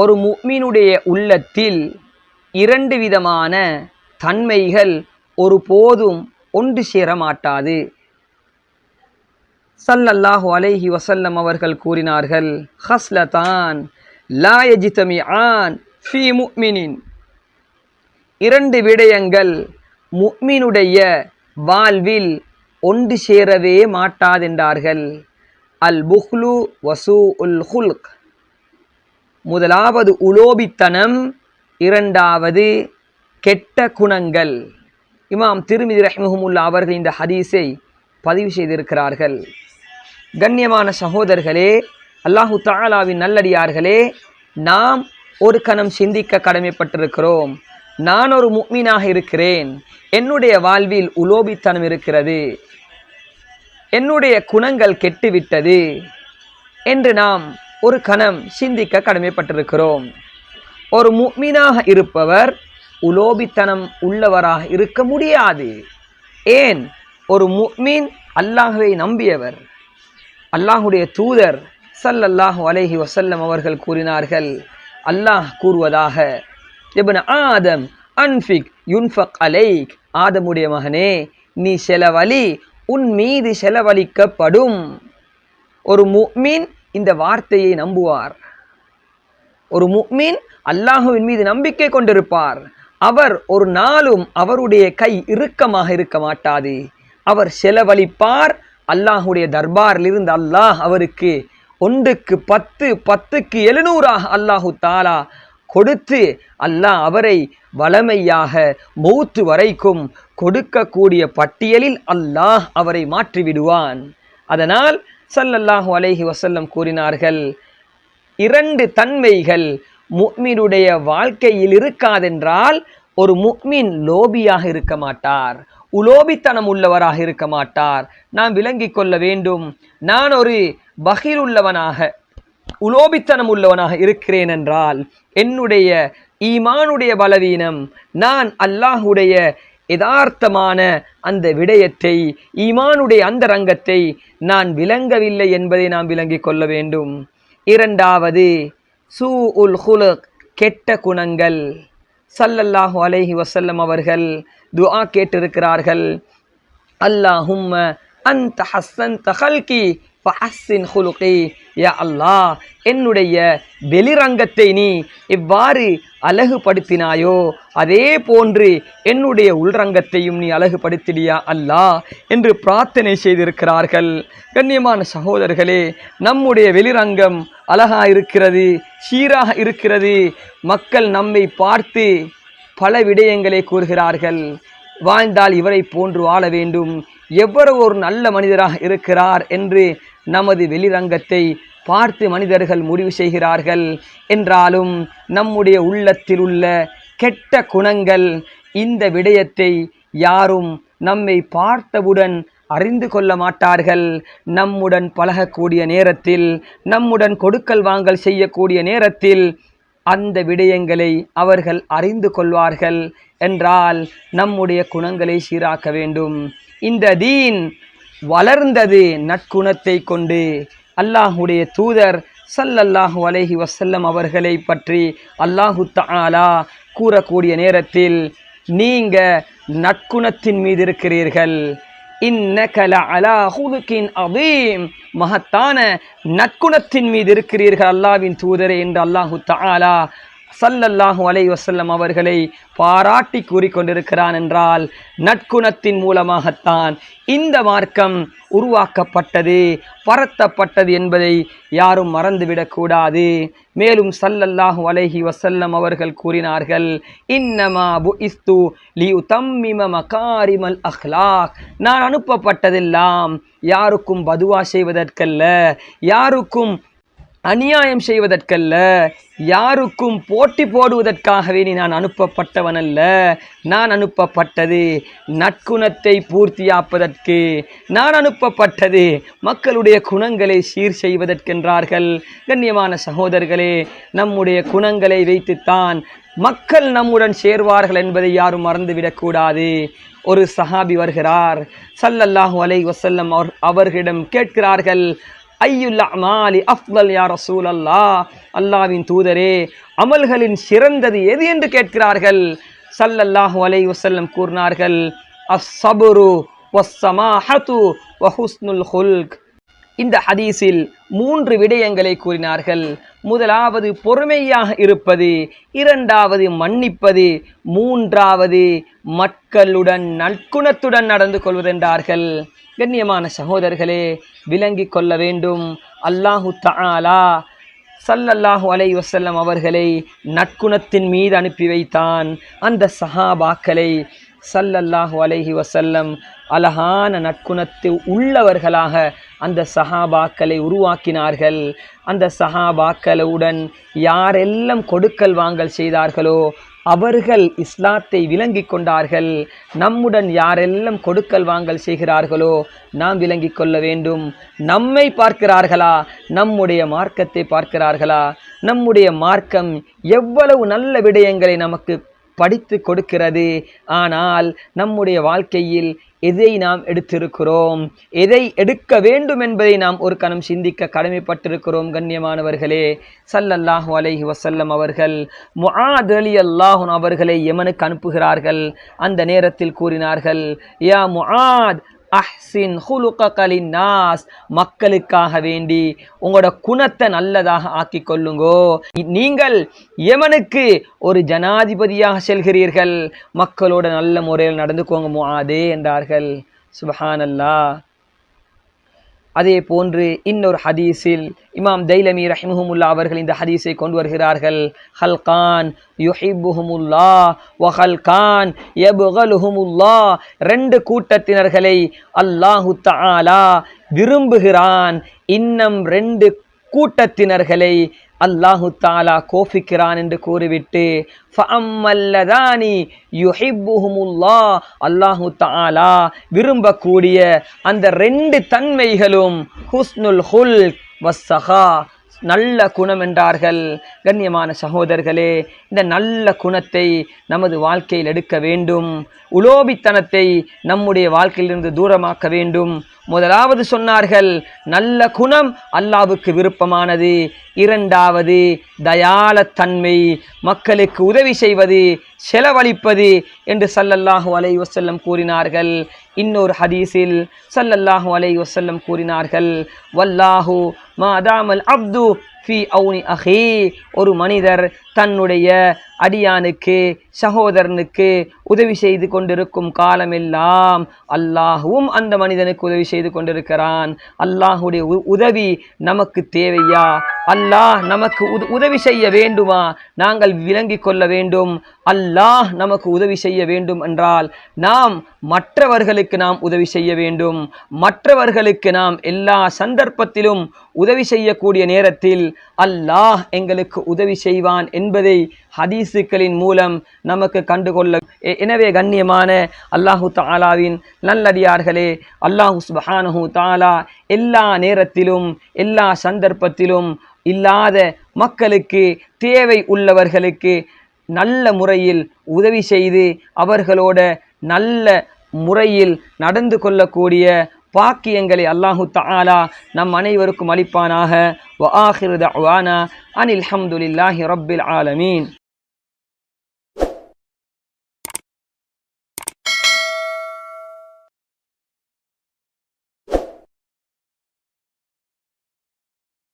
ஒரு முக்மீனுடைய உள்ளத்தில் இரண்டு விதமான தன்மைகள் ஒரு போதும் ஒன்று சேர மாட்டாது. சல்லல்லாஹு அலைஹி வசல்லம் அவர்கள் கூறினார்கள் ஹஸ்லதான் லாயஜிதமி ஆன் ஃபி முக்மினின். இரண்டு விடயங்கள் முக்மினுடைய வாழ்வில் ஒன்று சேரவே மாட்டாதென்றார்கள். அல் புஹ்லு வசூ உல் ஹுல்க். முதலாவது உலோபித்தனம் இரண்டாவது கெட்ட குணங்கள். இமாம் திருமிதி ரஹ்மஹமுல்லா அவர்கள் இந்த ஹதீஸை பதிவு செய்திருக்கிறார்கள். கண்ணியமான சகோதரர்களே அல்லாஹு தாலாவின் நல்லடியார்களே நாம் ஒரு கணம் சிந்திக்க கடமைப்பட்டிருக்கிறோம். நான் ஒரு முக்மீனாக இருக்கிறேன். என்னுடைய வாழ்வில் உலோபித்தனம் இருக்கிறது. என்னுடைய குணங்கள் கெட்டுவிட்டது. என்று நாம் ஒரு கணம் சிந்திக்க கடமைப்பட்டிருக்கிறோம். ஒரு முக்மீனாக இருப்பவர் உலோபித்தனம் உள்ளவராக இருக்க முடியாது. ஏன்? ஒரு முக்மீன் அல்லாஹுவை நம்பியவர். அல்லாஹுடைய தூதர் சல்லல்லாஹு அலைஹி வசல்லம் அவர்கள் கூறினார்கள் அல்லாஹ் கூறுவதாக இப்ன ஆதம் அன்ஃபிக் யுன்ஃபக் அலைக் ஆதமுடைய மகனே நீ செலவழி உன் மீது செலவழிக்கப்படும். ஒரு முக்மீன் இந்த வார்த்தையை நம்புவார். ஒரு முக்மீன் அல்லாஹுவின் மீது நம்பிக்கை கொண்டிருப்பார். அவர் ஒரு நாளும் அவருடைய கை இறுக்கமாக இருக்க மாட்டாது. அவர் செலவழிப்பார். அல்லாஹுடைய தர்பாரிலிருந்து அல்லாஹ் அவருக்கு ஒன்றுக்கு பத்து பத்துக்கு எழுநூறாக அல்லாஹு தாலா கொடுத்து அல்லாஹ் அவரை வளமையாக மௌத்து வரைக்கும் கொடுக்கக்கூடிய பட்டியலில் அல்லாஹ் அவரை மாற்றிவிடுவான். அதனால் சல்லல்லாஹு அலைஹி வசல்லம் கூறினார்கள் இரண்டு தன்மைகள் முக்மீனுடைய வாழ்க்கையில் இருக்காதென்றால் ஒரு முக்மின் லோபியாக இருக்க மாட்டார் உலோபித்தனம் உள்ளவராக இருக்க மாட்டார். நாம் விளங்கிக் கொள்ள வேண்டும் நான் ஒரு பகிர் உள்ளவனாக உலோபித்தனம் உள்ளவனாக இருக்கிறேன் என்றால் என்னுடைய ஈமானுடைய பலவீனம் நான் அல்லாஹுடைய யதார்த்தமான அந்த விடயத்தை ஈமானுடைய அந்த ரங்கத்தை நான் விளங்கவில்லை என்பதை நாம் விளங்கிக் கொள்ள வேண்டும். இரண்டாவது சூ உல் ஹுலக் கெட்ட குணங்கள். சல்லல்லாஹு அலைஹி வசல்லம் அவர்கள் துஆ கேட்டிருக்கிறார்கள். அல்லாஹும்ம அந்த ஹஸ்ஸன் தஹல்கி ஃபஹஸ்ஸின் ஹுலுகி. யா அல்லாஹ் என்னுடைய வெளிரங்கத்தை நீ இவ்வாறு அழகுபடுத்தினாயோ அதே போன்று என்னுடைய உள்ரங்கத்தையும் நீ அழகுபடுத்திடியா அல்லாஹ் என்று பிரார்த்தனை செய்திருக்கிறார்கள். கண்ணியமான சகோதரர்களே நம்முடைய வெளிரங்கம் அழகாக இருக்கிறது சீராக இருக்கிறது. மக்கள் நம்மை பார்த்து பல விடயங்களை கூறுகிறார்கள். வாழ்ந்தால் இவரை போன்று வாழ வேண்டும். எவ்வளவு ஒரு நல்ல மனிதராக இருக்கிறார் என்று நமது வெளிரங்கத்தை பார்த்து மனிதர்கள் முடிவு செய்கிறார்கள். என்றாலும் நம்முடைய உள்ளத்தில் உள்ள கெட்ட குணங்கள் இந்த விடயத்தை யாரும் நம்மை பார்த்தவுடன் அறிந்து கொள்ள மாட்டார்கள். நம்முடன் பழகக்கூடிய நேரத்தில் நம்முடன் கொடுக்கல் வாங்கல் செய்யக்கூடிய நேரத்தில் அந்த விடயங்களை அவர்கள் அறிந்து கொள்வார்கள். என்றால் நம்முடைய குணங்களை சீராக்க வேண்டும். இந்த தீன் வளர்ந்தது நற்குணத்தை கொண்டு அல்லாஹுடைய தூதர் சல்லல்லாஹு அலஹி வசல்லம் அவர்களை பற்றி அல்லாஹு தாலா கூறக்கூடிய நேரத்தில் நீங்க நற்குணத்தின் மீது இருக்கிறீர்கள். அதீம் மகத்தான நற்குணத்தின் மீது இருக்கிறீர்கள் அல்லாஹ்வின் தூதரே என்று அல்லாஹு தாலா சல்லல்லாஹு அலை வசல்லம் அவர்களை பாராட்டி கூறிக்கொண்டிருக்கிறான் என்றால் நற்குணத்தின் மூலமாகத்தான் இந்த மார்க்கம் உருவாக்கப்பட்டது பரத்தப்பட்டது என்பதை யாரும் மறந்துவிடக்கூடாது மேலும் சல்லல்லாஹு அலைஹி வசல்லம் அவர்கள் கூறினார்கள் இன்னமா புஇஸ்து லியுதம்மிம மகாரிமல் அஹ்லாக். நான் அனுப்பப்பட்டதெல்லாம் யாருக்கும் பதுவா செய்வதற்கல்ல யாருக்கும் அநியாயம் செய்வதற்கல்ல. யாருக்கும் போட்டி போடுவதற்காகவே நீ நான் அனுப்பப்பட்டவன் அல்ல நான் அனுப்பப்பட்டது நற்குணத்தை பூர்த்தியாப்பதற்கு. நான் அனுப்பப்பட்டது மக்களுடைய குணங்களை சீர் செய்வதற்கென்றார்கள். கண்ணியமான சகோதரர்களே நம்முடைய குணங்களை வைத்துத்தான் மக்கள் நம்முடன் சேர்வார்கள் என்பதை யாரும் மறந்துவிடக்கூடாது. ஒரு சஹாபி வருகிறார். சல்லல்லாஹு அலை வசல்லம் அவர் அவர்களிடம் கேட்கிறார்கள் ஐயுல் அமாலி அஃப்லல் யா ரசூல் அல்லாஹ் அல்லாவின் தூதரே அமல்களின் சிறந்தது எது என்று கேட்கிறார்கள்? சல்லல்லாஹு அலை வசல்லம் கூறினார்கள் அஸ்ஸபுரு வஸ்ஸமாஹது வஹுஸ்னுல் ஹுல்க் இந்த ஹதீஸில் மூன்று விடயங்களை கூறினார்கள். முதலாவது பொறுமையாக இருப்பது இரண்டாவது மன்னிப்பது மூன்றாவது மக்களுடன் நற்குணத்துடன் நடந்து கொள்வதென்றார்கள். கண்ணியமான சகோதரர்களே விளங்கி கொள்ள வேண்டும். அல்லாஹு தாலா சல்லல்லாஹு அலை வசல்லம் அவர்களை நற்குணத்தின் மீது அனுப்பி வைத்தான். அந்த சஹாபாக்களை சல்லல்லாஹு அலைஹி வசல்லம் அழகான நற்குணத்து உள்ளவர்களாக அந்த சஹாபாக்களை உருவாக்கினார்கள். அந்த சஹாபாக்களுடன் யாரெல்லாம் கொடுக்கல் வாங்கல் செய்தார்களோ அவர்கள் இஸ்லாத்தை விளங்கி கொண்டார்கள். நம்முடன் யாரெல்லாம் கொடுக்கல் வாங்கல் செய்கிறார்களோ நாம் விளங்கி கொள்ள வேண்டும். நம்மை பார்க்கிறார்களா? நம்முடைய மார்க்கத்தை பார்க்கிறார்களா? நம்முடைய மார்க்கம் எவ்வளவு நல்ல விடயங்களை நமக்கு படித்து கொடுக்கிறது. ஆனால் நம்முடைய வாழ்க்கையில் எதை நாம் எடுத்திருக்கிறோம்? எதை எடுக்க வேண்டும் என்பதை நாம் ஒரு கணம் சிந்திக்க கடமைப்பட்டிருக்கிறோம் கண்ணியமானவர்களே. சல்லல்லாஹு அலைஹி வசல்லம் அவர்கள் முஆத் அலி அல்லாஹுன் அவர்களை எமனுக்கு அனுப்புகிறார்கள். அந்த நேரத்தில் கூறினார்கள் யா முஆத் அஹ்சின் ஹுலுகலின் நாஸ் மக்களுக்காக வேண்டி உங்களோட குணத்தை நல்லதாக ஆக்கி கொள்ளுங்கோ. நீங்கள் எமனுக்கு ஒரு ஜனாதிபதியாக செல்கிறீர்கள். மக்களோட நல்ல முறையில் நடந்துக்கோங்க முஆதே என்றார்கள். சுபஹானல்லா. அதே போன்று இன்னொரு ஹதீஸில் இமாம் தைலமி ரஹிமுஹமுல்லா அவர்கள் இந்த ஹதீஸை கொண்டு வருகிறார்கள். ஹல்கான் யுஹிபுஹமுல்லா வஹல்கான் எபுகலுஹுமுல்லா ரெண்டு கூட்டத்தினர்களை அல்லாஹு தாலா விரும்புகிறான். இன்னும் ரெண்டு கூட்டத்தினர்களை அல்லாஹு தாலா கோபிக்கிறான் என்று கூறிவிட்டு ஃபஅம்மல்லதானி யுஹிப்புஹுமுல்லா அல்லாஹு தாலா விரும்பக்கூடிய அந்த ரெண்டு தன்மைகளும் ஹுஸ்னுல் ஹுல் வஸ்ஸஹா நல்ல குணம் என்றார்கள். கண்ணியமான சகோதரர்களே இந்த நல்ல குணத்தை நமது வாழ்க்கையில் எடுக்க வேண்டும். உலோபித்தனத்தை நம்முடைய வாழ்க்கையிலிருந்து தூரமாக்க வேண்டும். முதலாவது சொன்னார்கள் நல்ல குணம் அல்லாவுக்கு விருப்பமானது. இரண்டாவது தயாளத்தன்மை மக்களுக்கு உதவி செய்வது செலவழிப்பது என்று சல்லல்லாஹு அலை வசல்லம் கூறினார்கள். இன்னொரு ஹதீஸில் சல்லல்லாஹு அலை வசல்லம் கூறினார்கள் வல்லாஹு மாதாமல் அப்து ஃபி அவுனி அஹே. ஒரு மனிதர் தன்னுடைய அடியானுக்கு சகோதரனுக்கு உதவி செய்து கொண்டிருக்கும் காலமெல்லாம் அல்லாஹுவும் அந்த மனிதனுக்கு உதவி செய்து கொண்டிருக்கிறான். அல்லாஹுடைய உதவி நமக்கு தேவையா? அல்லாஹ் நமக்கு உதவி செய்ய வேண்டுமா? நாங்கள் விளங்கிக் கொள்ள வேண்டும். அல்லாஹ் நமக்கு உதவி செய்ய வேண்டும் என்றால் நாம் மற்றவர்களுக்கு நாம் உதவி செய்ய வேண்டும். மற்றவர்களுக்கு நாம் எல்லா சந்தர்ப்பத்திலும் உதவி செய்யக்கூடிய நேரத்தில் அல்லாஹ் எங்களுக்கு உதவி செய்வான் என்பதை ஹதீஸுக்களின் மூலம் நமக்கு கண்டுகொள்ள எனவே கண்ணியமான அல்லாஹு தாலாவின் நல்லடியார்களே அல்லாஹு சுபஹானஹு தாலா எல்லா நேரத்திலும் எல்லா சந்தர்ப்பத்திலும் இல்லாத மக்களுக்கு தேவை உள்ளவர்களுக்கு நல்ல முறையில் உதவி செய்து அவர்களோட நல்ல முறையில் நடந்து கொள்ளக்கூடிய பாக்கியங்களை அல்லாஹு தாலா நம் அனைவருக்கும் அளிப்பானாக. வ ஆஹிரு தஅவானா. அனில் ஹம்துலில்லாஹி ரப்பில் ஆலமீன்.